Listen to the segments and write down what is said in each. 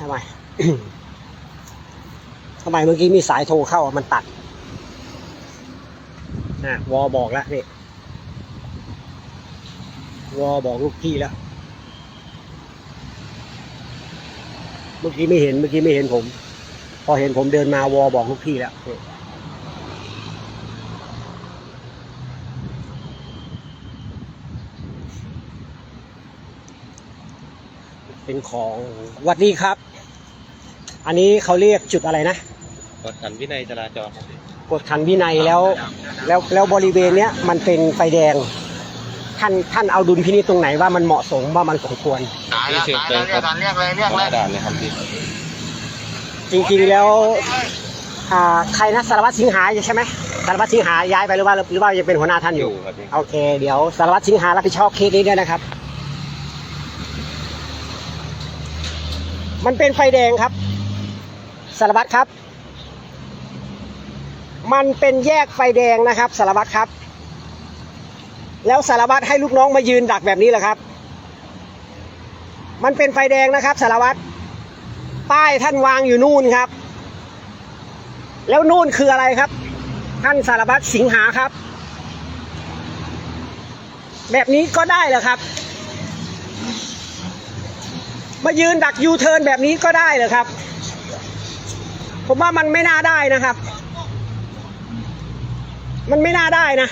ทำไมทำไมเมื่อกี้มีสายโทรเข้ามันตัดนะวอบอกแล้วนี่วอบอกลูกพี่แล้ว เมื่อกี้ไม่เห็นเมื่อกี้ไม่เห็นผม พอเห็นผมเดินมาวอบอกลูกพี่แล้ว เป็นของหวัดดีครับ อันนี้เขาเรียกจุดอะไรนะ กดขันวินัยจราจรกดขันวินัยแล้วแล้วแล้วบริเวณเนี้ยมันเป็นไฟแดง ท่านท่านเอาดุลพินิจตรงไหนว่ามันเหมาะสมว่ามันสมควร ตายแล้วตายแล้วเรียกกันเรียกเลยเรียกของเลยด่านเลยครับพี่จริงๆแล้วอ่าใครนะสารวัตรสิงหาใช่ไหมสารวัตรสิงหาย้ายไปหรือว่าหรือว่ายังเป็นหัวหน้าท่านออยู่ยู่ครับพี่ โอเค เดี๋ยวสารวัตรสิงหารับผิดชอบเคสนี้ด้วยนะครับ มันเป็นไฟแดงครับ สารวัตรครับ มันเป็นแยกไฟแดงนะครับ สารวัตรครับ แล้วสารวัตรให้ลูกน้องมายืนดักแบบนี้เหรอครับ มันเป็นไฟแดงนะครับ สารวัตรป้ายท่านวางอยู่นู่นครับ แล้วนู่นคืออะไรครับ ท่านสารวัตรสิงหาครับ แบบนี้ก็ได้เหรอครับ มายืนดักยูเทิร์นแบบนี้ก็ได้เหรอครับ ผมว่ามันไม่น่าได้นะครับ มันไม่น่าได้นะ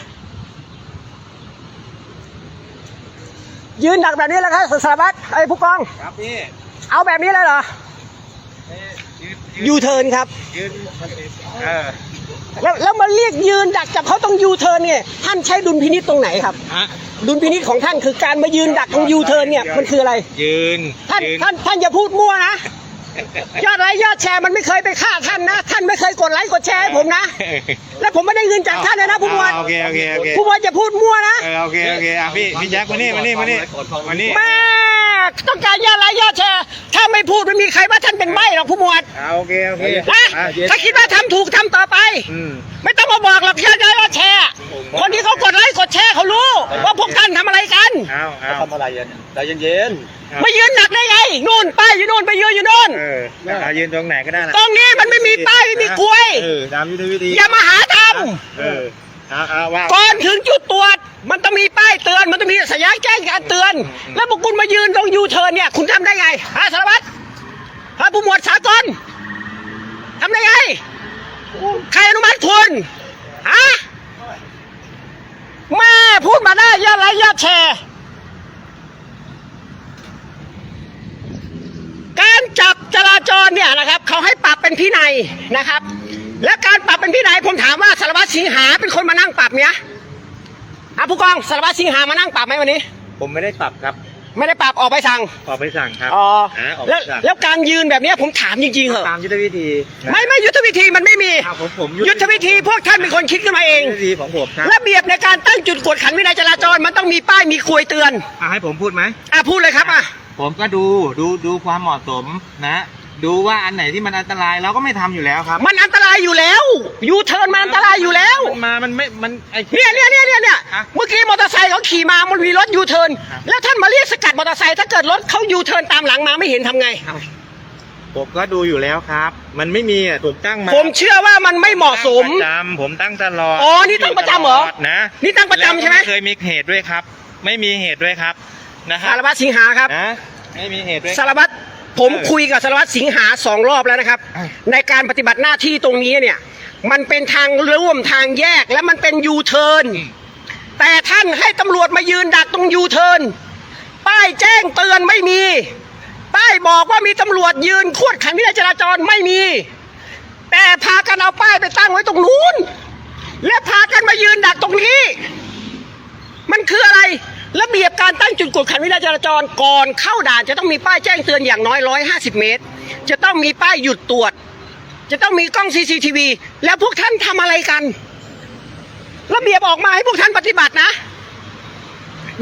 ยืนดักแบบนี้แหละครับสารวัตรไอ้ผู้กอง ครับพี่ เอาแบบนี้เลยเหรอยูเทิร์นครับ ยืนเออแล้วแล้วมาเรียกยืนดักจับเขาต้องยูเทิร์นเนี่ยท่านใช้ดุลพินิษตรงไหนครับ ฮะดุลพินิษของท่านคือการมายืนดักตรงยูเทิร์นเนี่ยมันคืออะไร ยืนท่านยืนท่านท่านอย่าพูดมั่วนะยอดไลค์ยอดแชร์มันไม่เคยไปฆ่าท่านนะ ท่านไม่เคยกดไลค์กดแชร์ให้ผมนะ และผมไม่ได้เงินจากท่านเลยนะผู้หมวดโอเคโอเคโอเคผู้หมวดอย่าพูดมั่วนะเออโอเคโอเคอะพี่พี่แจ็คมานี่มานี่มานี่มานี่แม่ ต้องการยอดไลค์ยอดแชร์ถ้าไม่พูดไม่มีใครว่าท่านเป็นใบ้หรอกผู้หมวดอะโอเคโอเคนะอะถ้าคิดว่าทำถูกทำต่อไป อืมไม่ต้องมาบอกหรอกยอดไลค์ยอดแชร์คนที่เขากดไลค์กดแชร์เขารู้ ว่าพวกท่านทำอะไรกัน เอาเอาทำอะไรเย็นใจเย็นไม่ยืนหนักได้ไงนู่นป้ายอยู่นู่นไปยืนอยู่นู่นเออเอายืนตรงไหนก็ได้นะตรงนี้มันไม่มีป้ายไม่มีกลวย เออตามยุทธวิธีอย่ามาหาทเออเอาเอาว่าำก่อนถึงจุดตรวจ มันต้องมีป้ายเตือน มันต้องมีสัญญาณแจ้งการเตือน แล้วพวกคุณมายืนตรงยูเทิร์นเนี่ย คุณทำได้ไงฮะสารวัตรฮะผู้หมวดสากลทำได้ไง ใครอนุมัติคุณฮะแม่พูดมาได้ยอดไลค์ยอดแชร์การจับจราจรเนี่ยนะครับเขาให้ปรับเป็นพินัยนะครับ และการปรับเป็นพินัยผมถามว่าสารวัตรสิงหาเป็นคนมานั่งปรับเนี่ย อะผู้กองสารวัตรสิงหามานั่งปรับไหมวันนี้ ผมไม่ได้ปรับครับไม่ได้ปรับออกไปสั่งออกไปสั่งครับอ๋ออะออกไปแล้วสั่งแล้วการยืนแบบเนี้ยผมถามจริงๆเหรอะตามยุทธวิธีนะไม่ไม่ยุทธวิธีมันไม่มีอะผมผมยุทธวิธีพวกท่านเป็นคนคิดขึ้นมาเอง ยุทธวิธีของผมครับระเบียบในการตั้งจุดกวดขันวินัยจราจรมันต้องมีป้ายมีกลวยเตือนอะให้ผมพูดไหม อะพูดเลยครับอะ ผมก็ดูดูดูความเหมาะสมนะ ดูว่าอันไหนที่มันอันตรายเราก็ไม่ทำอยู่แล้วครับมันอันตรายอยู่แล้วยูเทิร์นมันอันตรายอยู่แล้ว มันมามันไม่มันไอ้ เนี่ยเนี่ยเนี่ยเนี่ยเนี่ยฮะเมื่อกี้มอเตอร์ไซค์เขาขี่มามันมีรถยูเทิร์นครับ แล้วท่านมาเรียกสกัดมอเตอร์ไซค์ถ้าเกิดรถเขายูเทิร์นตามหลังมาไม่เห็นทำไงผมก็ดูอยู่แล้วครับ มันไม่มีอะผมตั้งมาผมเชื่อว่ามันไม่เหมาะสมประจำผมตั้งตลอดอ๋อนี่ตั้งประจำเหรอตลอดนะนี่ตั้งประจำใช่ไหมแล้วก็เคยมีเหตุด้วยครับ ไม่มีเหตุด้วยครับนะครัสารวัตรสิงหาครับ นะไม่มีเหตุด้วยสารวัตร ผมเออคุยกับสารวัตรสิงหาสองรอบแล้วนะครับเออในการปฏิบัติหน้าที่ตรงนี้เนี่ย มันเป็นทางร่วมทางแยกและมันเป็นยูเทิร์นแต่ท่านให้ตำรวจมายืนดักตรงยูเทิร์นป้ายแจ้งเตือนไม่มี ป้ายบอกว่ามีตำรวจยืนขวดขันวินัยจราจรไม่มี แต่พากันเอาป้ายไปตั้งไว้ตรงนู้น และพากันมายืนดักตรงนี้ มันคืออะไร ระเบียบการตั้งจุดกวดขันวินัยจราจรก่อนเข้าด่านจะต้องมีป้ายแจ้งเตือนอย่างน้อย 150 เมตร จะต้องมีป้ายหยุดตรวจ จะต้องมีกล้อง CCTV แล้วพวกท่านทำอะไรกัน ระเบียบออกมาให้พวกท่านปฏิบัตินะ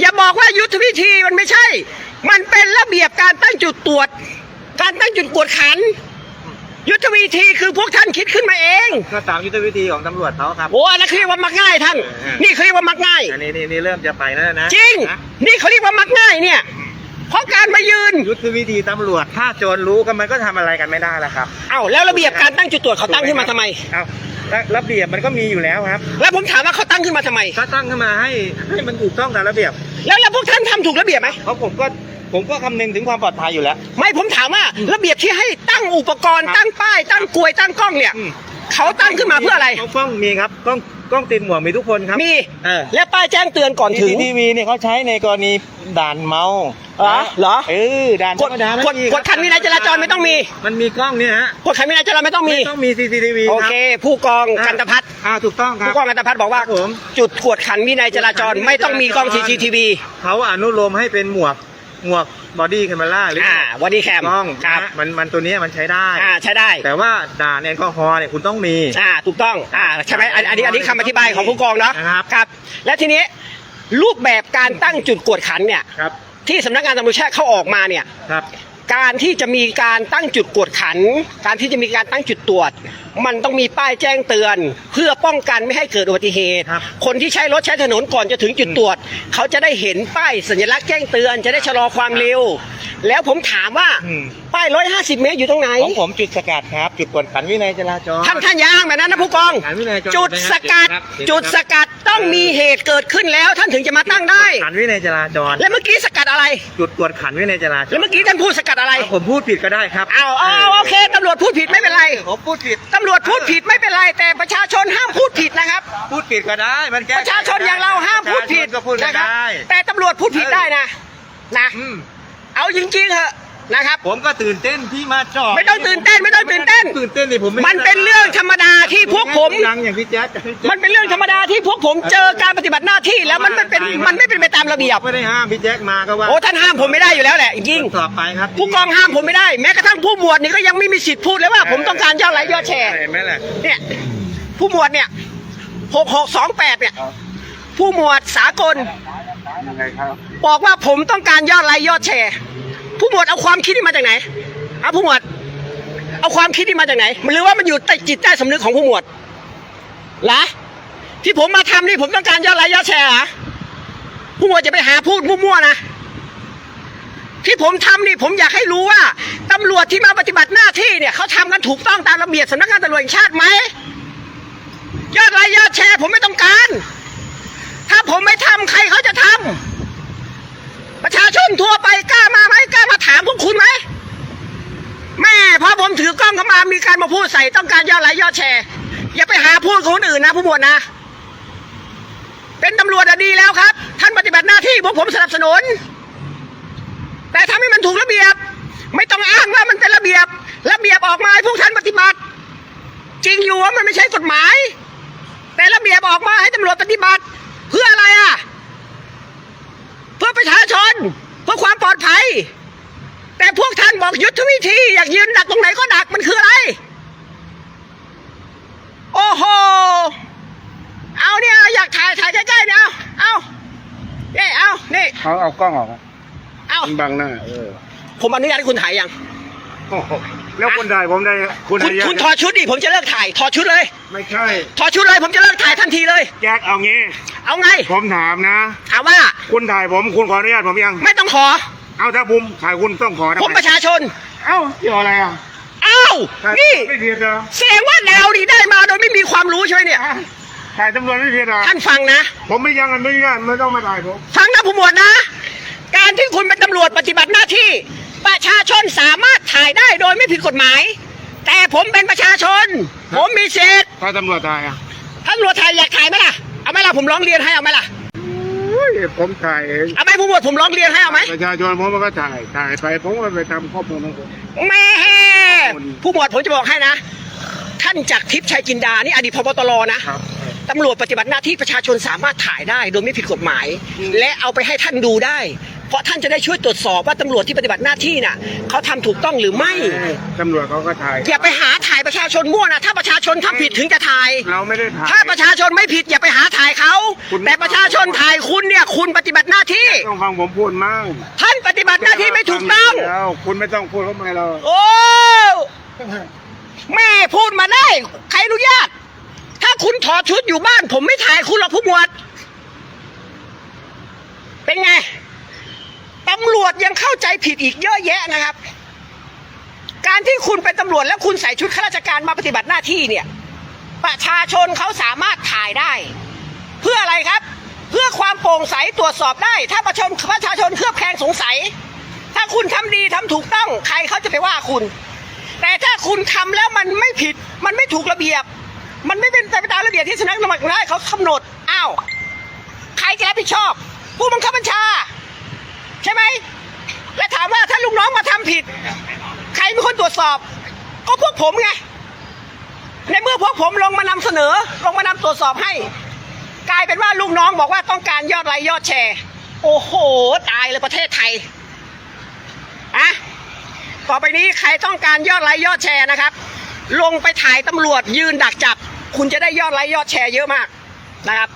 อย่าบอกว่ายุทธวิธีมันไม่ใช่ มันเป็นระเบียบการตั้งจุดตรวจ การตั้งจุดกวดขัน ยุทธวิธีคือพวกท่านคิดขึ้นมาเองก็ตามยุทธวิธีของตำรวจเขาครับ โอ้อันนั้นเขาเรียกว่ามักง่ายท่านนี่เขาเรียกว่ามักง่าย อันนี้นี่นี่เริ่มจะไปแล้วนะจริง นะนี่เขาเรียกว่ามักง่ายเนี่ย เพราะการมายืน ยุทธวิธีตำรวจถ้าโจรรู้ก็มันก็ทำอะไรกันไม่ได้แล้วครับ เอ้าแล้วระเบียบการตั้งจุดตรวจเขาตั้งขึ้นมาทำไม เอา ระเบียบมันก็มีอยู่แล้วครับ แล้วผมถามว่าเขาตั้งขึ้นมาทำไม ก็ตั้งขึ้นมาให้ให้มันถูกต้องตามระเบียบแล้วแล้วพวกท่านทำถูกระเบียบไหม เพราะผมก็ผมก็คำนึงถึงความปลอดภัยอยู่แล้ว ไม่ผมถามว่าระเบียบที่ให้ตั้งอุปกรณ์ครับตั้งป้าย ตั้งกลวยตั้งกล้องเนี่ย อืม เขาตั้งขึ้นมาเพื่ออะไร กล้องมีครับกล้องกล้องติดหมวกมีทุกคนครับมี เออและป้ายแจ้งเตือนก่อนถึง ทีวีเนี่ยเขาใช้ในกรณีด่านเมาเหรอเหรอ เออด่านกฎธรรมดาไม่กฎมีกฎขันวินัยจราจรไม่ต้องมี มันมีกล้องเนี่ยฮะกฎขันวินัยจราจรไม่ต้องมี ไม่ต้องมี CCTV โอเค ผู้กองกันตพัฒน์อ่าถูกต้องครับ ผู้กองกันตพัฒน์บอกว่า ครับผม จุดกวดขันวินัยจราจรไม่ต้องมีกล้อง CCTV เขาอนุโลมให้เป็นหมวก หมวกบอดี้แคมเมล่าหรืออ่าวันนี้แคมกล้องครับนะมันมันตัวเนี้ยมันใช้ได้อ่าใช้ได้ แต่ว่าด่านแอลกอฮอล์เนี่ยคุณต้องมีอ่าถูกต้องอ่าใช่ไหมอันอันนี้อันนี้คำอธิบายของผู้กองเนาะนะครับครับ และทีนี้รูปแบบการตั้งจุดกวดขันเนี่ยครับที่สำนักงานตำรวจแห่งชาติเขาออกมาเนี่ยครับ การที่จะมีการตั้งจุดกวดขัน การที่จะมีการตั้งจุดตรวจ มันต้องมีป้ายแจ้งเตือน เพื่อป้องกันไม่ให้เกิดอุบัติเหตุครับคนที่ใช้รถใช้ถนนก่อนจะถึงจุดตรวจ เขาจะได้เห็นป้ายสัญลักษณ์แจ้งเตือน จะได้ชะลอความเร็ว แล้วผมถามว่าอืมป้าย 150 เมตรอยู่ตรงไหน ของผมจุดสกัดครับ จุดกวดขันวินัยจราจรท่านท่านอยาอ้างแบบนั้นนะผู้กองขันวินัยจราจรจุดสกัดครับจุดสกัด ต้องมีเหตุเกิดขึ้นแล้ว ท่านถึงจะมาตั้งได้ ขันวินัยจราจร และเมื่อกี้สกัดอะไร จุดตรวจขันวินัยจราจรแล้วเมื่อกี้ท่านพูดสกัดอะไร ผมพูดผิดก็ได้ครับเอาเอาโอเคตำรวจพูดผิดไม่เป็นไรผมพูดผิดตำรวจพูดผิดไม่เป็นไร แต่ประชาชนห้ามพูดผิดนะครับ พูดผิดก็ได้ มันแก้ประชาชนอย่างเราห้ามพูดผิดประชาชนก็พูดนะครับได้แต่ตำรวจพูดผิดได้นะ นะอืมเอาจริงๆเถอะ นะครับ ผมก็ตื่นเต้นที่มาจอดไม่ต้องตื่นเต้นไม่ต้องตื่นเต้น ตื่นเต้นเลยผมไมันเป็นเรื่องธรรมดาที่พวกผม ดังอย่างพี่แจ๊คมันเป็นเรื่องธรรมดาที่พวกผมเจอการปฏิบัติหน้าที่แล้วมันไม่เป็นมันไม่เป็นไปตามระเบียบ ไม่ได้ห้ามพี่แจ๊คมาก็ว่าโอ้ท่านห้ามผมไม่ได้อยู่แล้วแหละจริง ตรวจสอบไปครับผู้กองห้ามผมไม่ได้แม้กระทั่งผู้หมวดนี่ก็ยังไม่มีสิทธิ์พูดเลยว่าผมต้องการยอดไลค์ยอดแชร์ เห็นไหมล่ะ เนี่ยผู้หมวดเนี่ยหกหกสองแปดเนี่ย ผู้หมวดสากลยังไงครับบอกว่าผมต้องการยอดไลค์ยอดแชร์ ผู้หมวดเอาความคิดนี้มาจากไหนเอาผู้หมวด เอาความคิดนี้มาจากไหน มันหรือว่ามันอยู่ใต้จิตใต้สำนึกของผู้หมวดเหรอที่ผมมาทำนี่ผมต้องการยอดไลค์ยอดแชร์เหรอผู้หมวดจะไปหาพูดมั่วๆนะที่ผมทำนี่ผมอยากให้รู้ว่าตำรวจที่มาปฏิบัติหน้าที่เนี่ยเขาทำกันถูกต้องตามระเบียบสำนักงานตำรวจแห่งชาติไหมยอดไลค์ยอดแชร์ ผมไม่ต้องการ ถ้าผมไม่ทำใครเขาจะทำ ประชาชนทั่วไปกล้ามาไหมกล้ามาถามพวกคุณไหมแม่พอผมถือกล้องเข้ามามีการมาพูดใส่ต้องการยอดไลค์ยอดแชร์ อย่าไปหาพูดกับคนอื่นนะผู้หมวดนะ เป็นตำรวจดีแล้วครับ ท่านปฏิบัติหน้าที่พวกผมสนับสนุน แต่ทำให้มันถูกระเบียบ ไม่ต้องอ้างว่ามันเป็นระเบียบ ระเบียบออกมาให้พวกท่านปฏิบัติ จริงอยู่ว่ามันไม่ใช่กฎหมาย แต่ระเบียบออกมาให้ตำรวจปฏิบัติ เพื่ออะไรอะ เพื่อประชาชนเพื่อความปลอดภัย แต่พวกท่านบอกยุทธวิธีอยากยืนดักตรงไหนก็ดักมันคืออะไร โอ้โห เอาเนี่ยอยากถ่ายถ่ายใกล้ๆเนี่ยเอาเอาเนี่ยเอานี่เขาเอากล้องออกเอามันบังหน้าเออผมอนุญาตให้คุณถ่ายยัง โอ้โห แล้วคนถ่ายผมได้คุณคุณอนุญาตคุณถอดชุดดิผมจะเลิกถ่ายถอดชุดเลยไม่ใช่ถอดชุดเลยผมจะเลิกถ่ายทันทีเลย แจ็คเอางี้ เอาไง ผมถามนะถามว่าคุณถ่ายผมคุณขออนุญาตผมยังไม่ต้องขอ เอาถ้าผมถ่ายคุณต้องขอทำไมผมประชาชน เอ้าเกี่ยวอะไรอะอ้าวถ่ายนี่ไม่ผิดเหรอแสดงว่าดาวนี่ได้มาโดยไม่มีความรู้ใช่ไหมเนี่ยอะถ่ายตำรวจไม่ผิดเหรอท่านฟังนะ ผมไม่ยังอนุญาตไม่ต้องมาถ่ายผมฟังนะผู้หมวดนะ การที่คุณเป็นตำรวจปฏิบัติหน้าที่ประ ชาชนสามารถถ่ายได้โดยไม่ผิดกฎหมาย แต่ผมเป็นประชาชน ผมมีสิทธิ์ถ้าตำรวจถ่ายอะท่านตำรวจถ่ายอยากถ่ายไหมล่ะเอาไหมล่ะผมร้องเรียนให้เอาไหมล่ะอุ้ยผมถ่ายเองเอาไหมผู้หมวดผมร้องเรียนให้เอาไหมประชาชนผมก็ถ่ายถ่ายไปผมก็ไปทำข้อมูลของผมแม่ผู้หมวดผมจะบอกให้นะท่านจากทิพย์ชัยจินดานี่อดีตพบตรนะครับตำรวจปฏิบัติหน้าที่ประชาชนสามารถถ่ายได้โดยไม่ผิดกฎหมาย และเอาไปให้ท่านดูได้ เพราะท่านจะได้ช่วยตรวจสอบว่าตำรวจที่ปฏิบัติหน้าที่น่ะเขาทำถูกต้องหรือไม่ ตำรวจเขาก็ถ่าย อย่าไปหาถ่ายประชาชนมั่วนะถ้าประชาชนทำผิดถึงจะถ่าย เราไม่ได้ถ่าย ถ้าประชาชนไม่ผิดอย่าไปหาถ่ายเขา คุณแต่ประชาชนถ่ายคุณเนี่ยคุณปฏิบัติหน้าที่ ต้องฟังผมพูดมั่งท่านปฏิบัติหน้าที่ไม่ถูกต้อง แล้วคุณไม่ต้องพูดเข้ามาเราโอ้แม่พูดมาได้ ใครอนุญาต ถ้าคุณถอดชุดอยู่บ้าน ผมไม่ถ่ายคุณหรอกผู้หมวด เป็นไง ตำรวจยังเข้าใจผิดอีกเยอะแยะนะครับ การที่คุณเป็นตำรวจแล้วคุณใส่ชุดข้าราชการมาปฏิบัติหน้าที่เนี่ย ประชาชนเขาสามารถถ่ายได้ เพื่ออะไรครับ เพื่อความโปร่งใสตรวจสอบได้ ถ้าประชาชนประชาชนเครือบแคลงสงสัย ถ้าคุณทำดีทำถูกต้องใครเขาจะไปว่าคุณ แต่ถ้าคุณทำแล้วมันไม่ผิด มันไม่ถูกระเบียบ มันไม่เป็นไปตามระเบียบที่สำนักงานได้เขากำหนดอ้าวใครจะรับผิดชอบ ผู้บังคับบัญชา ใช่ไหมและถามว่าถ้าลูกน้องมาทำผิด ใครเป็นคนตรวจสอบ ก็พวกผมไงในเมื่อพวกผมลงมานำเสนอ ลงมานำตรวจสอบให้ กลายเป็นว่าลูกน้องบอกว่าต้องการยอดไลค์ยอดแชร์ โอ้โห ตายเลยประเทศไทยอะต่อไปนี้ใครต้องการยอดไลค์ยอดแชร์นะครับ ลงไปถ่ายตำรวจยืนดักจับ คุณจะได้ยอดไลค์ยอดแชร์เยอะมากนะครับ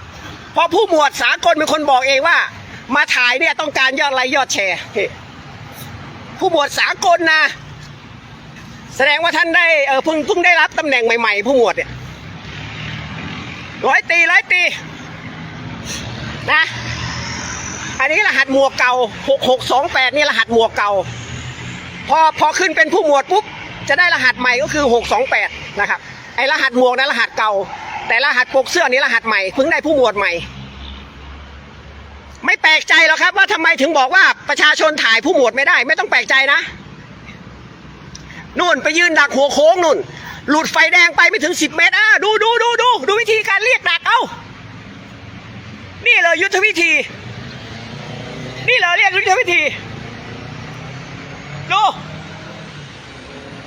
เพราะผู้หมวดสากลเป็นคนบอกเองว่า มาถ่ายเนี่ยต้องการยอดไลค์ยอดแชร์ ผู้หมวดสากลนะ แสดงว่าท่านได้เออเพิ่งเพิ่งได้รับตำแหน่งใหม่ ๆ ผู้หมวดเนี่ยร้อยตีร้อยตีนะ อันนี้รหัสหมวกเก่าหกหกสองแปดนี่รหัสหมวกเก่า พอพอขึ้นเป็นผู้หมวดปุ๊บจะได้รหัสใหม่ก็คือหกสองแปดนะครับไอรหัสหมวกนั้นรหัสเก่า แต่รหัสปกเสื้อนี้รหัสใหม่เพิ่งได้ผู้หมวดใหม่ ไม่แปลกใจหรอกครับ ว่าทำไมถึงบอกว่าประชาชนถ่ายผู้หมวดไม่ได้ ไม่ต้องแปลกใจนะนู่นไปยืนดักหัวโค้งนู่น หลุดไฟแดงไปไม่ถึงสิบเมตรอะดูดูดูดูดูวิธีการเรียกดักเอ้านี่เลยยุทธวิธี นี่เลยเรียกยุทธวิธีดู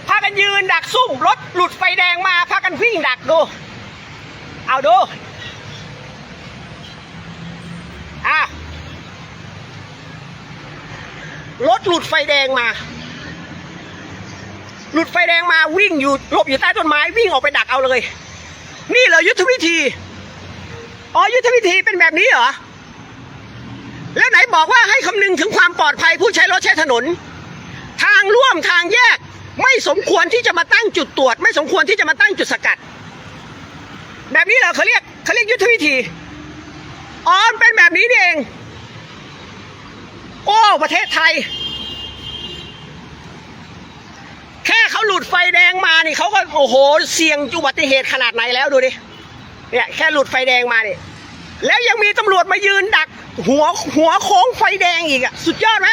พากันยืนดักซุ่มรถหลุดไฟแดงมาพากันวิ่งดักดู เอาดู อะ รถหลุดไฟแดงมา หลุดไฟแดงมาวิ่งอยู่หลบอยู่ใต้ต้นไม้วิ่งออกไปดักเอาเลย นี่เหรอยุทธวิธีอ๋อยุทธวิธีเป็นแบบนี้เหรอแล้วไหนบอกว่าให้คำนึงถึงความปลอดภัยผู้ใช้รถใช้ถนน ทางร่วมทางแยกไม่สมควรที่จะมาตั้งจุดตรวจ ไม่สมควรที่จะมาตั้งจุดสกัด แบบนี้เหรอเขาเรียกเขาเรียกยุทธวิธีอ๋อเป็นแบบนี้เอง โอ้ ประเทศไทย แค่เขาหลุดไฟแดงมานี่เขาก็โอ้โห เสี่ยงอุบัติเหตุขนาดไหนแล้วดูดิเนี่ยแค่หลุดไฟแดงมาเนี่ยแล้วยังมีตำรวจมายืนดัก หัวหัวโค้งไฟแดงอีกอะสุดยอดไหม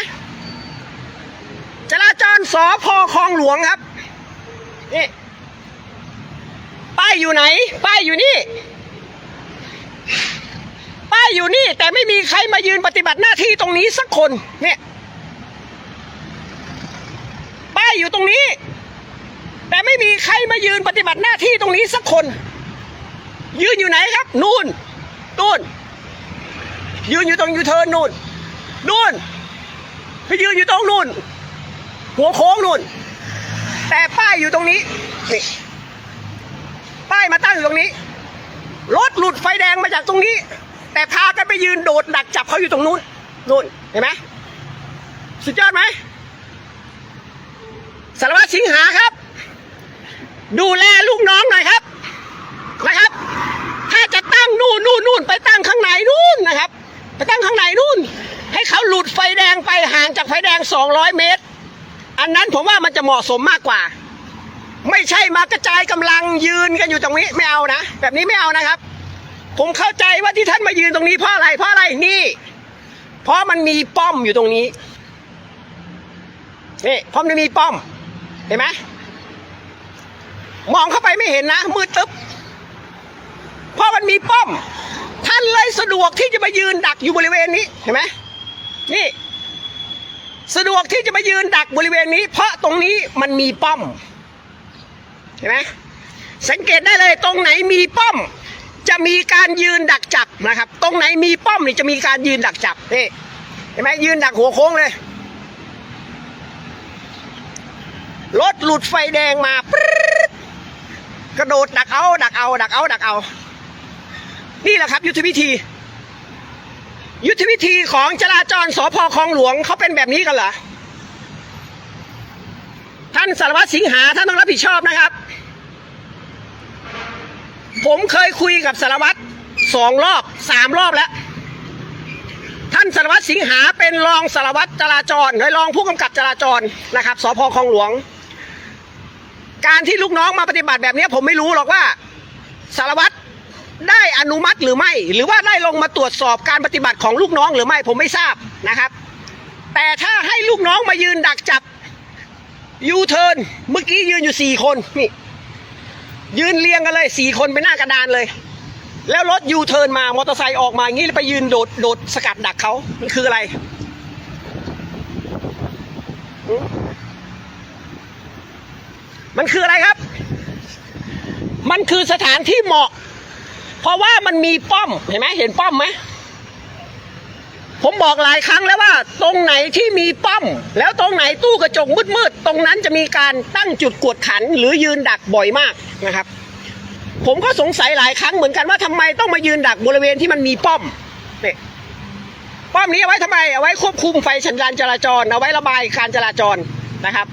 จราจรสอพอคลองหลวงครับนี่ป้ายอยู่ไหน ป้ายอยู่นี่ ป้ายอยู่นี่ แต่ไม่มีใครมายืนปฏิบัติหน้าที่ตรงนี้สักคน เนี่ย ป้ายอยู่ตรงนี้ แต่ไม่มีใครมายืนปฏิบัติหน้าที่ตรงนี้สักคน ยืนอยู่ไหนครับ นู่นนู่น ยืนอยู่ตรงยูเทิร์นนู่นนู่นไปยืนอยู่ตรงนู่น หัวโค้งนู่น แต่ป้ายอยู่ตรงนี้นี่ป้ายมาตั้งอยู่ตรงนี้รถหลุดไฟแดงมาจากตรงนี้ แต่พากันไปยืนโดดดักจับเขาอยู่ตรงนู้นนู่นเห็นไหมสุดยอดไหมสารวัตรสิงหาครับ ดูแลลูกน้องหน่อยครับนะครับ ถ้าจะตั้งนู่นนู่นนู่นไปตั้งข้างในนู่นนะครับ ไปตั้งข้างในนู่น ให้เขาหลุดไฟแดงไปห่างจากไฟแดง 200 เมตร อันนั้นผมว่ามันจะเหมาะสมมากกว่า ไม่ใช่มากระจายกำลังยืนกันอยู่ตรงนี้ไม่เอานะ แบบนี้ไม่เอานะครับ ผมเข้าใจว่าที่ท่านมายืนตรงนี้เพราะอะไรเพราะอะไรนี่ เพราะมันมีป้อมอยู่ตรงนี้นี่เพราะมันมีป้อม เห็นไหมมองเข้าไปไม่เห็นนะมืดตึ๊บเพราะมันมีป้อม ท่านเลยสะดวกที่จะมายืนดักอยู่บริเวณนี้เห็นไหมนี่สะดวกที่จะมายืนดักบริเวณนี้ เพราะตรงนี้มันมีป้อม เห็นไหมสังเกตได้เลยตรงไหนมีป้อม จะมีการยืนดักจับนะครับ ตรงไหนมีป้อมนี่จะมีการยืนดักจับนี่เห็นไหมยืนดักหัวโค้งเลยรถหลุดไฟแดงมากระโดดดักเอา ดักเอา ดักเอา ดักเอา นี่แหละครับ ยุทธวิธี ยุทธวิธีของจราจรสพคลองหลวงเขาเป็นแบบนี้กันเหรอท่านสารวัตรสิงหาท่านต้องรับผิดชอบนะครับ ผมเคยคุยกับสารวัตรสองรอบสามรอบแล้ว ท่านสารวัตรสิงหาเป็นรองสารวัตรจราจรโดยรองผู้กำกับจราจรนะครับสพคลองหลวง การที่ลูกน้องมาปฏิบัติแบบนี้ผมไม่รู้หรอกว่าสารวัตรได้อนุมัติหรือไม่ หรือว่าได้ลงมาตรวจสอบการปฏิบัติของลูกน้องหรือไม่ผมไม่ทราบนะครับ แต่ถ้าให้ลูกน้องมายืนดักจับยูเทิร์นเมื่อกี้ยืนอยู่สี่คนนี่ ยืนเรียงกันเลยสี่คนไปหน้ากระดานเลย แล้วรถยูเทิร์นมามอเตอร์ไซค์ออกมาอย่างนี้แล้วไปยืนโดดโดดสกัดดักเขามันคืออะไรมันคืออะไรครับ มันคือสถานที่เหมาะ เพราะว่ามันมีป้อม เห็นไหมเห็นป้อมไหม ผมบอกหลายครั้งแล้วว่า ตรงไหนที่มีป้อม แล้วตรงไหนตู้กระจกมืดๆตรงนั้นจะมีการตั้งจุดกวดขันหรือยืนดักบ่อยมากนะครับ ผมก็สงสัยหลายครั้งเหมือนกันว่าทำไมต้องมายืนดักบริเวณที่มันมีป้อมเนี่ยป้อมนี้เอาไว้ทำไมเอาไว้ควบคุมไฟสัญญาณจราจรเอาไว้ระบายการจราจรนะครับ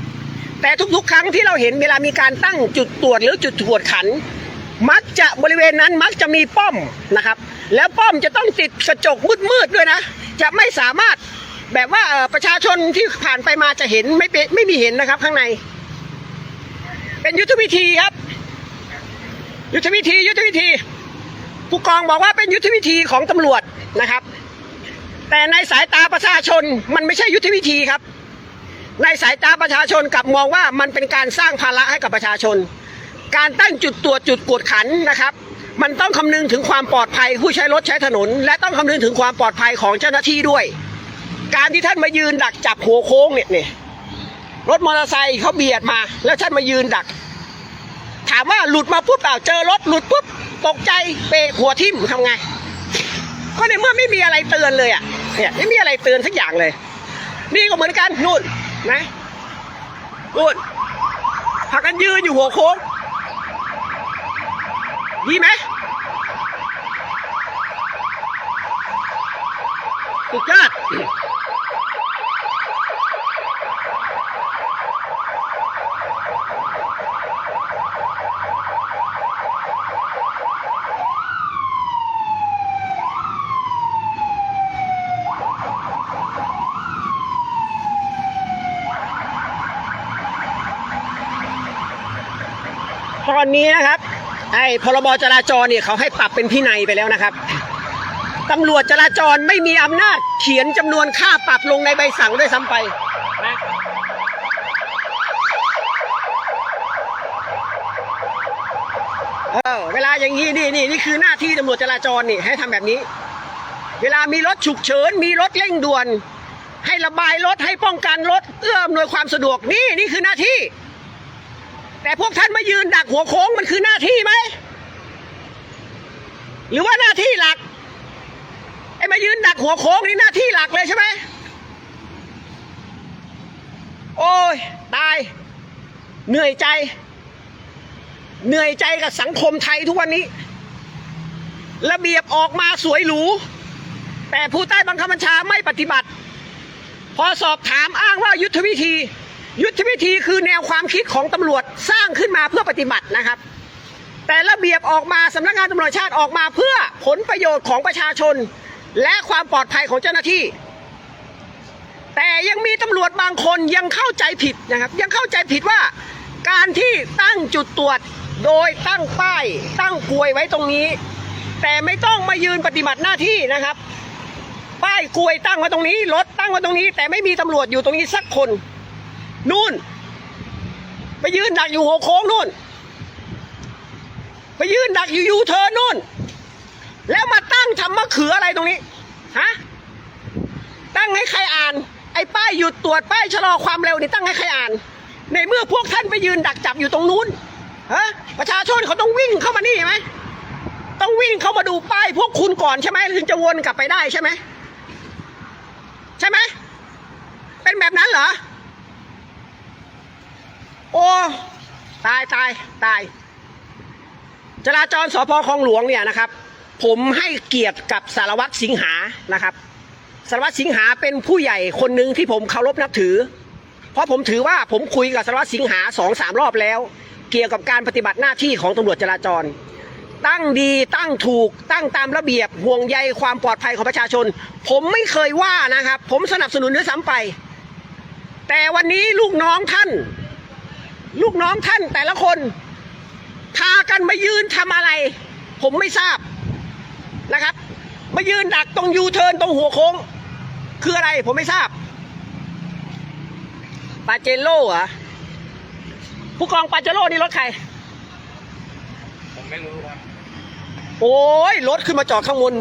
แต่ทุกๆ ครั้งที่เราเห็นเวลามีการตั้งจุดตรวจหรือจุดตรวจขัน มักจะบริเวณนั้นมักจะมีป้อมนะครับ แล้วป้อมจะต้องติดกระจกมืดๆด้วยนะ จะไม่สามารถแบบว่าประชาชนที่ผ่านไปมาจะเห็นไม่เป็นไม่มีเห็นนะครับ ข้างใน เป็นยุทธวิธีครับ ยุทธวิธี ยุทธวิธี ผู้กองบอกว่าเป็นยุทธวิธีของตำรวจนะครับ แต่ในสายตาประชาชนมันไม่ใช่ยุทธวิธีครับ ในสายตาประชาชนกลับมองว่ามันเป็นการสร้างภาระให้กับประชาชน การตั้งจุดตรวจจุดกวดขันนะครับ มันต้องคำนึงถึงความปลอดภัยผู้ใช้รถใช้ถนน และต้องคำนึงถึงความปลอดภัยของเจ้าหน้าที่ด้วย การที่ท่านมายืนดักจับหัวโค้งเนี่ยเนี่ยรถมอเตอร์ไซค์เขาเบียดมา แล้วท่านมายืนดัก ถามว่าหลุดมาปุ๊บเปล่าเจอรถหลุดปุ๊บตกใจเบรกหัวทิ่มทำไงก็ในเมื่อไม่มีอะไรเตือนเลยอะเนี่ยไม่มีอะไรเตือนสักอย่างเลย นี่ก็เหมือนกันนู่นนะนู่นพากันยืนอยู่หัวโค้ง ดีไหมสุดยอดตอนนี้นะครับ ไอ้พรบจราจรเนี่ยเขาให้ปรับเป็นพินัยไปแล้วนะครับตำรวจจราจรไม่มีอำนาจเขียนจำนวนค่าปรับลงในใบสั่งด้วยซ้ำไปนะเออเวลาอย่างนี้นี่นี่นี่คือหน้าที่ตำรวจจราจรนี่ให้ทำแบบนี้ เวลามีรถฉุกเฉิน มีรถเร่งด่วน ให้ระบายรถให้ป้องกันรถเอื้ออำนวยความสะดวกนี่นี่คือหน้าที่ แต่พวกท่านมายืนดักหัวโค้งมันคือหน้าที่ไหม หรือว่าหน้าที่หลักไอ้มายืนดักหัวโค้งนี่หน้าที่หลักเลยใช่ไหมโอ้ยตาย เหนื่อยใจ เหนื่อยใจกับสังคมไทยทุกวันนี้ ระเบียบออกมาสวยหรู แต่ผู้ใต้บังคับบัญชาไม่ปฏิบัติ พอสอบถามอ้างว่ายุทธวิธี ยุทธวิธีคือแนวความคิดของตำรวจสร้างขึ้นมาเพื่อปฏิบัตินะครับ แต่ระเบียบออกมาสำนักงานตำรวจชาติออกมาเพื่อผลประโยชน์ของประชาชน และความปลอดภัยของเจ้าหน้าที่ แต่ยังมีตำรวจบางคนยังเข้าใจผิดนะครับ ยังเข้าใจผิดว่าการที่ตั้งจุดตรวจโดยตั้งป้ายตั้งกลวยไว้ตรงนี้ แต่ไม่ต้องมายืนปฏิบัติหน้าที่นะครับ ป้ายกลวยตั้งไว้ตรงนี้รถตั้งไว้ตรงนี้ แต่ไม่มีตำรวจอยู่ตรงนี้สักคน นู่น ไปยืนดักอยู่หัวโค้งนู่น ไปยืนดักอยู่ยูเทิร์นนู่น แล้วมาตั้งทำมะเขืออะไรตรงนี้ฮะตั้งให้ใครอ่าน ไอ้ป้ายหยุดตรวจป้ายชะลอความเร็วนี่ตั้งให้ใครอ่าน ในเมื่อพวกท่านไปยืนดักจับอยู่ตรงนู้นฮะประชาชนเขาต้องวิ่งเข้ามานี่ใช่ไหมต้องวิ่งเข้ามาดูป้ายพวกคุณก่อนใช่ไหมถึงจะวนกลับไปได้ใช่ไหมใช่ไหมเป็นแบบนั้นเหรอ โอ้ตายตายตาย จราจรสพคลองหลวงเนี่ยนะครับ ผมให้เกียรติกับสารวัตรสิงหานะครับสารวัตรสิงหาเป็นผู้ใหญ่คนหนึ่งที่ผมเคารพนับถือ เพราะผมถือว่าผมคุยกับสารวัตรสิงหาสองสามรอบแล้ว เกี่ยวกับการปฏิบัติหน้าที่ของตำรวจจราจร ตั้งดีตั้งถูกตั้งตามระเบียบห่วงใยความปลอดภัยของประชาชน ผมไม่เคยว่านะครับ ผมสนับสนุนด้วยซ้ำไป แต่วันนี้ลูกน้องท่าน ลูกน้องท่านแต่ละคน พากันมายืนทำอะไร ผมไม่ทราบนะครับ มายืนดักตรงยูเทิร์นตรงหัวโค้ง คืออะไรผมไม่ทราบปาเจโร่เหรอผู้กองปาเจโร่นี่รถใคร ผมไม่รู้ครับ โอ้ยรถขึ้นมาจอดข้างบน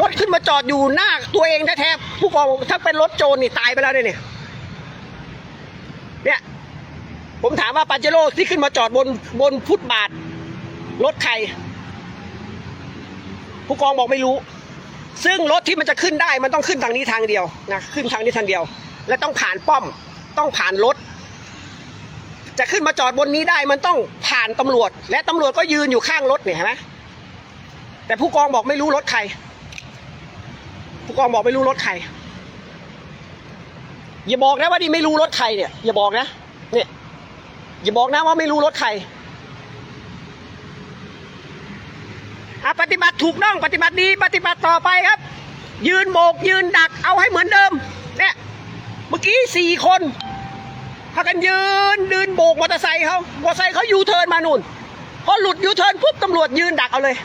รถขึ้นมาจอดอยู่หน้าตัวเองแท้ๆผู้กองถ้าเป็นรถโจรนี่ตายไปแล้วเนี่ยเนี่ยเนี่ย ผมถามว่าปาเจโร่ที่ขึ้นมาจอดบนบนฟุตบาท รถใคร ผู้กองบอกไม่รู้ ซึ่งรถที่มันจะขึ้นได้มันต้องขึ้นทางนี้ทางเดียวนะขึ้นทางนี้ทางเดียว และต้องผ่านป้อม ต้องผ่านรถ จะขึ้นมาจอดบนนี้ได้มันต้องผ่านตำรวจ และตำรวจก็ยืนอยู่ข้างรถเนี่ยเห็นไหมแต่ผู้กองบอกไม่รู้รถใคร ผู้กองบอกไม่รู้รถใคร อย่าบอกนะว่านี่ไม่รู้รถใครเนี่ย อย่าบอกนะ เนี่ย อย่าบอกนะว่าไม่รู้รถใครอะปฏิบัติถูกต้องปฏิบัติดีปฏิบัติต่อไปครับ ยืนโบกยืนดักเอาให้เหมือนเดิม เนี่ย เมื่อกี้สี่คนพากันยืนยืนโบกมอเตอร์ไซค์เขามอเตอร์ไซค์เขายูเทิร์นมานู่นพอหลุดยูเทิร์นปุ๊บตำรวจยืนดักเอาเลย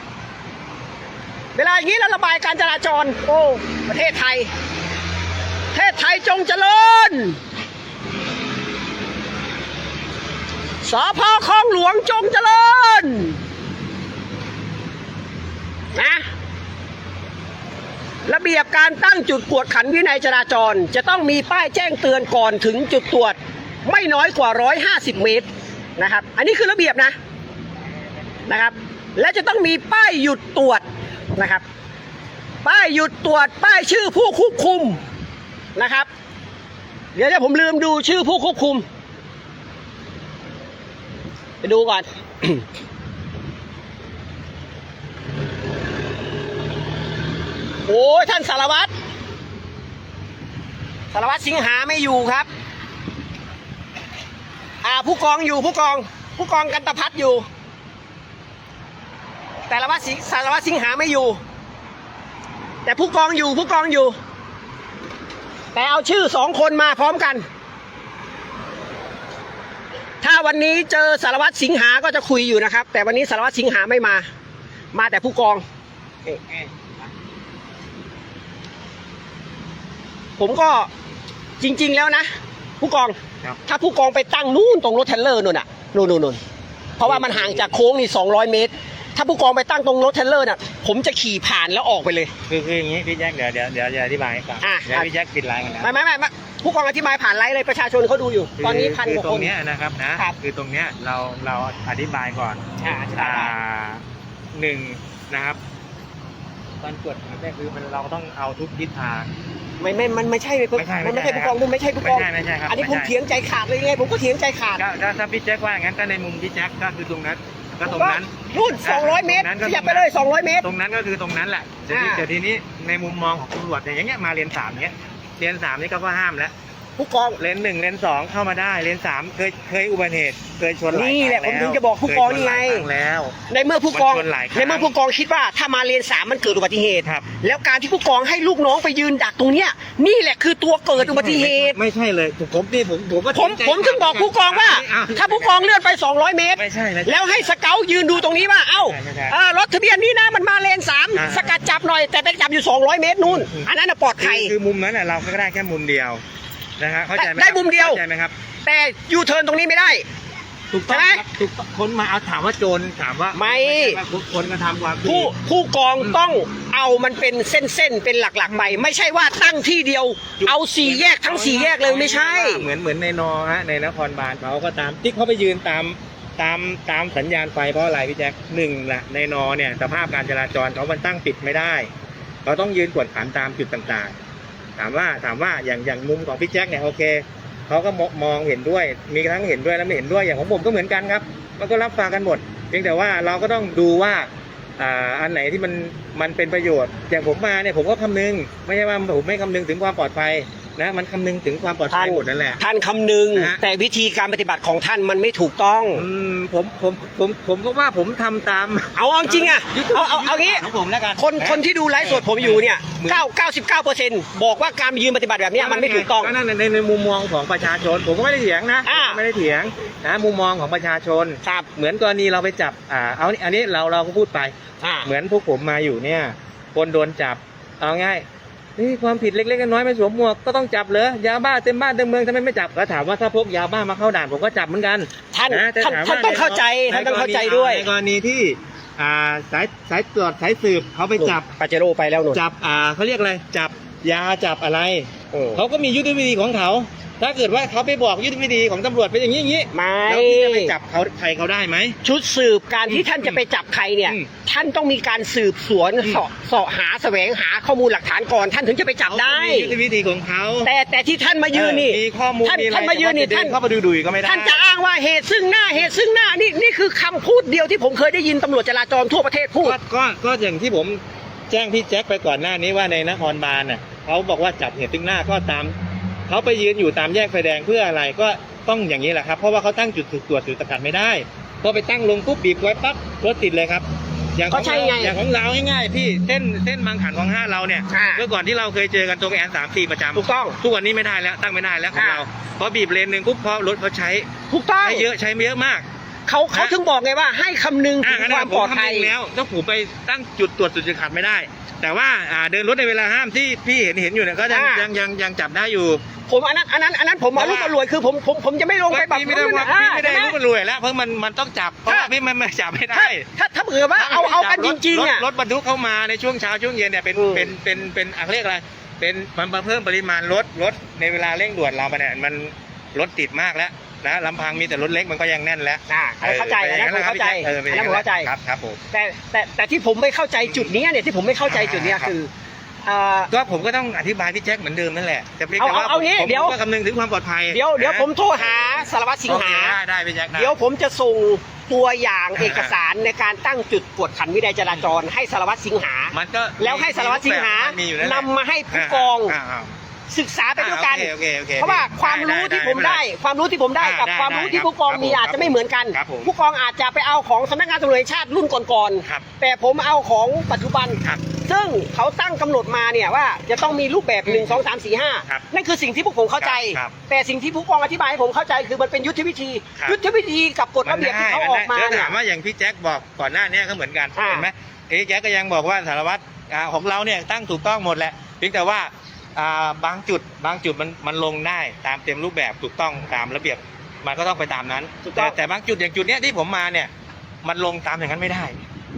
เวลาอย่างนี้แล้วระบายการจราจร โอ้ประเทศไทยประเทศไทยจงเจริญ สพคลองหลวงจงเจริญนะระเบียบการตั้งจุดกวดขันวินัยจราจร จะต้องมีป้ายแจ้งเตือนก่อนถึงจุดตรวจ ไม่น้อยกว่า 150 เมตรนะครับ อันนี้คือระเบียบนะนะครับ และจะต้องมีป้ายหยุดตรวจนะครับ ป้ายหยุดตรวจป้ายชื่อผู้ควบคุมนะครับ เดี๋ยวจะผมลืมดูชื่อผู้ควบคุม ไปดูก่อน โอ้ยท่านสารวัตร สารวัตรสิงหาไม่อยู่ครับ อ่าผู้กองอยู่ผู้กอง ผู้กองกันตพัฒน์อยู่ แต่ละวัดสิงสารวัตรสิงหาไม่อยู่ แต่ผู้กองอยู่ผู้กองอยู่ แต่เอาชื่อสองคนมาพร้อมกัน ถ้าวันนี้เจอสารวัตรสิงหาก็จะคุยอยู่นะครับ แต่วันนี้สารวัตรสิงหาไม่มา มาแต่ผู้กองเอ๊ะผมก็จริง ๆ แล้วนะ ผู้กองครับถ้าผู้กองไปตั้งนู่นตรงรถเทรลเลอร์นู่นน่ะนู่นนู่นนู่นเพราะว่ามันห่างจากโค้งนี่200เมตร ถ้าผู้กองไปตั้งตรงรถเทรลเลอร์น่ะ ผมจะขี่ผ่านแล้วออกไปเลย คือคืออย่างนี้พี่แจ็คเดี๋ยวเดี๋ยวเดี๋ยวจะอธิบายให้ฟังอะเดี๋ยวพี่แจ็คปิดไลน์กันนะไม่ไม่ไม่ไม่ ผู้กองอธิบายผ่านไลฟ์เลยประชาชนเขาดูอยู่ ตอนนี้พันกว่าตรคนงเนี้ยนะครับนะครับ คือตรงเนี้ยเราเราอธิบายก่อนอ่าอธิบายได้หนึ่งนะครับตอนตรวจขันเนี่ยคือมันเราต้องเอาทุกทิศทาง ไม่ไม่มันไม่ใช่ไม่ใช่มันไม่ไม่ใช่ใช่ผู้กองมันไม่ใช่ผู้กองไม่ใช่ไม่ใช่ครับอันนี้ผมไม่ใช่เถียงใจขาดเลยไงผมก็เถียงใจขาดก็ก็ถ้าพี่แจ็คว่างั้นก็ในมุมพี่แจ็คก็คือตรงนั้นก็ตรงนั้น นู่น 200 เมตรตรงนั้นก็ ขยับไปเลย 200 เมตร ตรงนั้นก็คือตรงนั้นแหละแต่ทีอ่าแต่ทีนี้ในมุมมองของตำรวจเนี่ยอย่างเงี้ยมาเลนสามเนี้ย เลนสามนี่ก็ห้ามแล้ว ผู้กองเลนหนึ่งเลนสองเข้ามาได้เลนสามเคยเคยอุบัติเหตุเคยชนหลายนี่แหละครั้งผมถึงจะบอกผู้กองนี่ไง เคยชนหลายครั้แล้ว ในเมื่อผู้กองมันชนหลายครั้งในเมื่อผู้กองคิดว่าถ้ามาเลนสามมันเกิดอุบัติเหตุครับ แล้วการที่ผู้กองให้ลูกน้องไปยืนดักตรงเนี้ยนี่แหละคือตัวเกิดอุบัติเหตุ ไม่ใช่เลยผมนี่ผมผมก็ผมผมถึงบอกผู้กองว่าถ้าผู้กองเลื่อนไป 200 เมตร ไม่ใช่นะแล้วให้สเกลยืนดูตรงนี้ว่าเอ้าไม่ใช่ไม่ใช่เอ่อรถทะเบียนนี้นะมันมาเลนสามอ่า สกัดจับหน่อยแต่ไปจับอยู่ 200 เมตรนู่นอืมอันนั้นน่ะปลอดคืภัอยคือมุมนั้นน่ะเราก็ได้แค่มุมเดียว นะฮะเข้าใจไหมได้มุมเดียว เข้าใจไหมครับแต่ยูเทิร์นตรงนี้ไม่ได้ ถูกต้องใช่ไหมครับถูกต้องคนมาเอาถามว่าโจรถามว่าไม่ ใช่ว่าคนกระทำความผิดผู้ผู้กองต้องเอามันเป็นเส้นๆเป็นหลักๆไป ไม่ใช่ว่าตั้งที่เดียว เอาสี่แยกทั้งสี่แยกเลยไม่ใช่ เหมือนเหมือนในนอฮะในนครบาลเขาก็ตามที่เขาไปยืนตามตามตามสัญญาณไฟเพราะอะไรพี่แจ็คหนึ่งละในนอเนี่ยสภาพการจราจรเขามันตั้งปิดไม่ได้ เราต้องยืนกวดขันตามจุดต่างๆ ถามว่าถามว่าอย่างอย่างมุมของพี่แจ็คเนี่ยโอเคเขาก็มองเห็นด้วย มีทั้งเห็นด้วยและไม่เห็นด้วยอย่างของผมก็เหมือนกันครับ มันก็รับฟังกันหมด เพียงแต่ว่าเราก็ต้องดูว่าอ่าอันไหนที่มันมันเป็นประโยชน์อย่างผมมาเนี่ยผมก็คำนึง ไม่ใช่ว่าผมไม่คำนึงถึงความปลอดภัย นะมันคำนึงถึงความปลอดภัยหมดนั่นแหละ ท่านคำนึง นะฮะ แต่วิธีการปฏิบัติของท่านมันไม่ถูกต้อง อืมผมผมผมผมก็ว่าผมทำตามเอาเอาจริงอะเอาเอาเอางี้ ของผมแล้วกันคนคนที่ดูไลฟ์สดผมอยู่เนี่ย9 99เปอร์เซ็นต์บอกว่าการยืนปฏิบัติแบบเนี้ยมันไม่ถูกต้อง นั่นในในในมุมมองของประชาชน ผมก็ไม่ได้เถียงนะอ่าไม่ได้เถียงนะมุมมองของประชาชน ครับ เหมือนกรณีเราไปจับอ่าเอาอันนี้เราเราก็พูดไป อ่า เหมือนพวกผมมาอยู่เนี่ย คนโดนจับเอาง่าย นี่ความผิดเล็กๆน้อยๆไม่สวมหมวกก็ต้องจับเหรอยาบ้าเต็มบ้านเต็มเมืองทำไมไม่จับก็ถามว่าถ้าพกยาบ้ามาเข้าด่านผมก็จับเหมือนกันท่านนะแต่ท่านถมท่านว่ต้องเข้าใจในท่านต้องเข้าใจกรณีด้วยในกรณีที่อ่าสายสายตรวจสายสืบเขาไปจับปาเจโร่ไปแล้วหนูจับอ่าเขาเรียกอะไรจับยาจับอะไรเออเขาก็มียุทธวิธีของเขา ถ้าเกิดว่าเขาไปบอกยุทธวิธีของตำรวจเป็นอย่างนี้อย่างนี้ไม่ แล้วพี่จะไปจับเขาใครเขาได้ไหม ชุดสืบการที่ท่านจะไปจับใครเนี่ย อืมท่านต้องมีการสืบสวนอืมเสาะเสาะหาแสวงหาข้อมูลหลักฐานก่อนท่านถึงจะไปจับได้ เขาก็มียุทธวิธีของเขาแต่แต่ที่ท่านมายืนนี่เออมีข้อมูลท่านมีอะไรท่านมายืนนี่แต่ว่ท่านจะเดิเข้าไปดุยๆก็ไม่ได้ ท่านจะอ้างว่าเหตุซึ่งหน้าเหตุซึ่งหน้านี่นี่คือคำพูดเดียวที่ผมเคยได้ยินตำรวจจราจรทั่วประเทศพูด ก็ก็ก็อย่างที่ผมแจ้งพี่แจ็คไปก่อนหน้านี้ว่าในนครบาลน่ะเขาบอกว่าจับเหตุซึ่งหน้าก็ตาม เขาไปยืนอยู่ตามแยกไฟแดงเพื่ออะไรก็ต้องอย่างนี้แหละครับ เพราะว่าเขาตั้งจุดตรวจจุดสกัดไม่ได้พอไปตั้งลงปุ๊บบีบไว้ปั๊บรถติดเลยครับ อย่างของก็ใช่เราไงอย่างของเราง่ายๆพี่เส้นเส้นบางขันของห้าเราเนี่ยอ่าเมื่อก่อนที่เราเคยเจอกันตรงแอนสามสี่ประจำถูกต้องทุกวันนี้ไม่ได้แล้วตั้งไม่ได้แล้วของอ่าเราพอบีบเลนหนึ่งปุ๊บพอรถเขาใช้ถูกต้องใช้เยอะใช้เยอะมาก เขาเขาถึงบอกไงว่าให้คำนึงอ่าถึงงั้นความผมปลอดทำภัยเองแล้วต้องผมไปตั้งจุดตรวจจุดขัดไม่ได้ แต่ว่าอ่าเดินรถในเวลาห้ามที่พี่เห็นเห็นอยู่เนี่ยก็ยังอ่ายัยังยังยังจับได้อยู่ ผมอันนั้นอันนั้นอันนั้นผมมารู้ตำรวจคือผมผมผมจะไม่ลงไปแบบพี่ไม่ได้ว่าอ่าพี่ไม่ได้ใช่หรู้มันรวยแล้วเพราะมันมันต้องจับเพราะว่าพี่มันมันจับไม่ได้ ถ้าถ้าถ้าเผื่อว่าเอาเอากันจริงๆอะรถรถบรรทุกเข้ามาในช่วงเช้าช่วงเย็นเนี่ยเป็นอืมเป็นเป็นเป็นอะไรเรียกอะไรเป็นมันมาเพิ่มปริมาณรถรถในเวลาเร่งด่วนเราไปเนี่ยมันรถติดมากแล้ว นะลำพังมีแต่รถเล็กมันก็ยังแน่นแล้วอ่าอันนั้นเข้าใจอันนั้นผมเข้าใจเออเป็นอันอย่นั้งนผมเข้าใจครับครับผมแต่แต่แต่ที่ผมไม่เข้าใจจุดเนี้ยเนี่ยที่ผมไม่เข้าใจจุดเนี้ยครับคือเอ่อก็ผมก็ต้องอธิบายพี่แจ็คเหมือนเดิมนั่นแหละแต่เพียงเอาแต่ว่าเอาเอางี้ผมเดี๋ยวผมก็คำนึงถึงความปลอดภัย เดี๋ยวเดี๋ยวนะผมโทรหาสารวัตรสิงหาโอเคได้ได้พี่แจ็คได้เดี๋ยวผมจะส่งตัวอย่างอ่าเอกสารในการตั้งจุดกวดขันวินัยจราจรให้สารวัตรสิงหามันก็แล้วให้สารวัตรสิงหามีอยู่นั่นแหละนำมาให้ผู้กองาา ศึกษาไปด้วยกันอ่าโอเคโอเคโอเคเพราะว่าความรู้ที่ผมได้ ความรู้ที่ผมได้อ่ากับได้ความรู้ได้ที่ผู้กองครับมีผมอาจจะไม่เหมือนกันครับผมผู้กองอาจจะไปเอาของสำนักงานตำรวจแห่งชาติรุ่นก่อนครับๆแต่ผมเอาของปัจจุบันครับซึ่งเขาตั้งกำหนดมาเนี่ยว่าจะต้องมีรูปแบบหนึ่งสองสามสี่ห้าครับนั่นคือสิ่งที่พวกผมเข้าใจครับแต่สิ่งที่ผู้กองอธิบายให้ผมเข้าใจคือมันเป็นยุทธวิธีครับยุทธวิธีกับกฎระเบียบที่เขาออกมาแล้วเนี่ยถามว่าอย่างพี่แจ็คบอกก่อนหน้านี้ก็เหมือนกันอ่าเห็นไหมเอ้แจ็คก็ยังบอกว่าสารวัตรอ่าของเราเนี่ยตั้งถูกต้องหมดแหละเพียงแต่ว่าอ่า บางจุดบางจุดมันมันลงได้ตามเต็มรูปแบบถูกต้องตามระเบียบมันก็ต้องไปตามนั้น ถูกต้แต่อง แต่บางจุดอย่างจุดเนี้ยที่ผมมาเนี่ย มันลงตามอย่างนั้นไม่ได้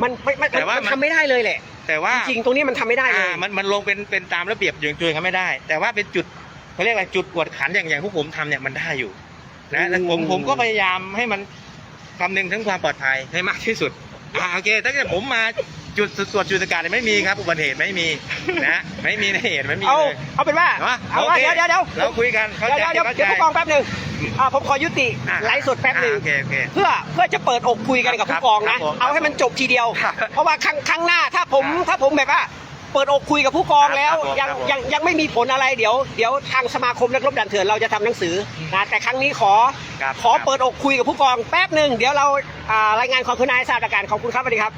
มันมันมันแต่ว่ามันมันทำไม่ได้เลยแหละ แต่ว่าจริงๆตรงนี้มันทำไม่ได้เลยอ่ามันมันลงเป็นเป็นตามระเบียบอย่างจุดกันไม่ได้ แต่ว่าเป็นจุดเขาเรียกอะไรจุดกวดขันอย่างอย่างพวกผมทำเนี่ยมันได้อยู่นะแต่ผมอืม ผมก็พยายามให้มันคำนึงถึงความปลอดภัยให้มากที่สุดอ่าโอเคถ้าเกิดผมมา จุดตรวจจุดสกัดเนี่ยไม่มีครับอุบัติเหตุไม่มีนะไม่มีในเหตุไม่มีเอาเลย เอาเป็นว่าเนาะเอาโอว่าเคเดี๋ยวเดี๋ยวเดี๋ยวเราคุยกันเข้าเดี๋ยวใจเดี๋ยวเข้าเดี๋ใจยวผู้กองแป๊บหนึ่งอ่าผมขอยุติอะไลฟ์สดแป๊บหนึ่งอ่าโอเคโอเค เพื่อเพื่อจะเปิดอกคุยกันกับครับผู้กองนะครับผมเอาให้มันจบทีเดียว ครับเพราะว่าครั้งครั้งหน้าถ้าผมครับถ้าผมแบบว่า เปิดอกคุยกับผู้กองครับแล้วครับผมยังครับผมยังยังไม่มีผลอะไรเดี๋ยวเดี๋ยวทางสมาคมนักรบดันเถื่อนเราจะทำหนังสือนะแต่ครั้งนี้ขอครับขอเปิดอกคุยกับผู้กองแป๊บหนึ่งเดี๋ยวเราอ่ารายงานความคืบหน้าให้ทราบอาการขอบคุณครับสวัสดีครับ